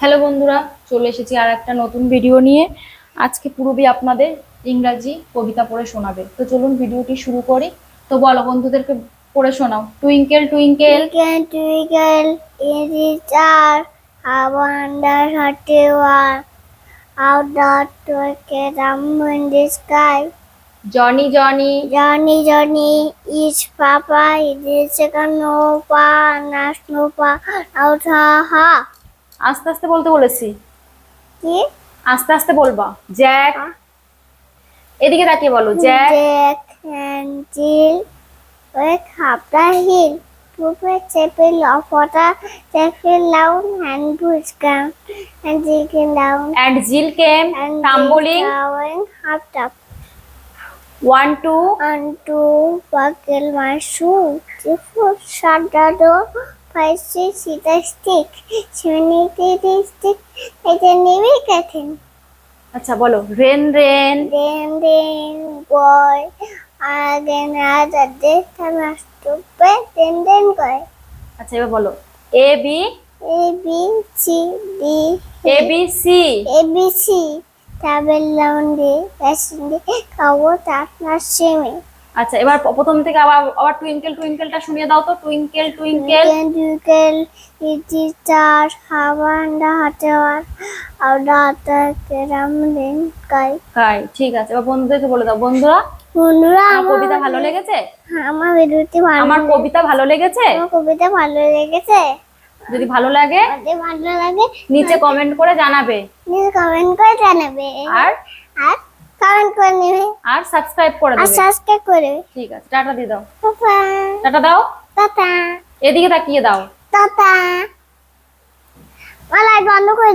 Hello বন্ধুরা চলে এসেছি আর একটা নতুন ভিডিও নিয়ে। আজকে পুরবি আপনাদের ইংরাজি কবিতা পড়ে শোনাবে। তো চলুন ভিডিওটি শুরু করি। তো বলো বন্ধুদেরকে পড়ে শোনাও। Twinkle twinkle. Twinkle Johnny Johnny Johnny Johnny yes papa yes second no pa নাস নো পা আউট হা হা আস্তে আস্তে বলতে বলেছি। কি? আস্তে আস্তে বলবা। জ্যাক। এদিকে তাকিয়ে বলো। জ্যাক। জ্যাক অ্যাঞ্জেল ওই খাপড়া হিল পুকুরে চেপে লফটা চেপে নাও হ্যান্ড বুঝকাম অ্যাঞ্জেল কে নাও। অ্যাঞ্জেল কে টাম্বলিং ওয়ান হাফটা ওয়ান টু। ওয়ান টু পাকেল মাসু চিফু সাদাদো Eight eight eight stick. It's a navy getting. আচ্ছা বলো rain rain then boy again other day time I stupid then then go. আচ্ছা এবার বলো A B A B C D A B C A B C. Travel down the passing the cover আচ্ছা এবার প্রথম থেকে আবার আবার twinkle টুইঙ্কেলটা শুনিয়ে দাও তো twinkle twinkle how wonder what you are. Out of the crumbling sky. কাই ঠিক আছে এবার বন্ধুদেরকে বলে দাও। বন্ধুরা বন্ধুরা আমার কবিতা ভালো লেগেছে? হ্যাঁ আমার ভিডিওটি ভালো আমার কবিতা ভালো লেগেছে? আমার কবিতা ভালো লেগেছে। যদি ভালো লাগে যদি ভালো লাগে নিচে কমেন্ট করে জানাবে। প্লিজ কমেন্ট করে জানাবে। আর? আর? কমেন্ট করে নেবে। আর সাবস্ক্রাইব করে আর দেবে। সাবস্ক্রাইব করে। ঠিক আছে টাটা দিয়ে দাও। টাটা টাটা দাও। টাটা এদিকে তাকিয়ে দাও। টাটা মালাই বন্ধ করে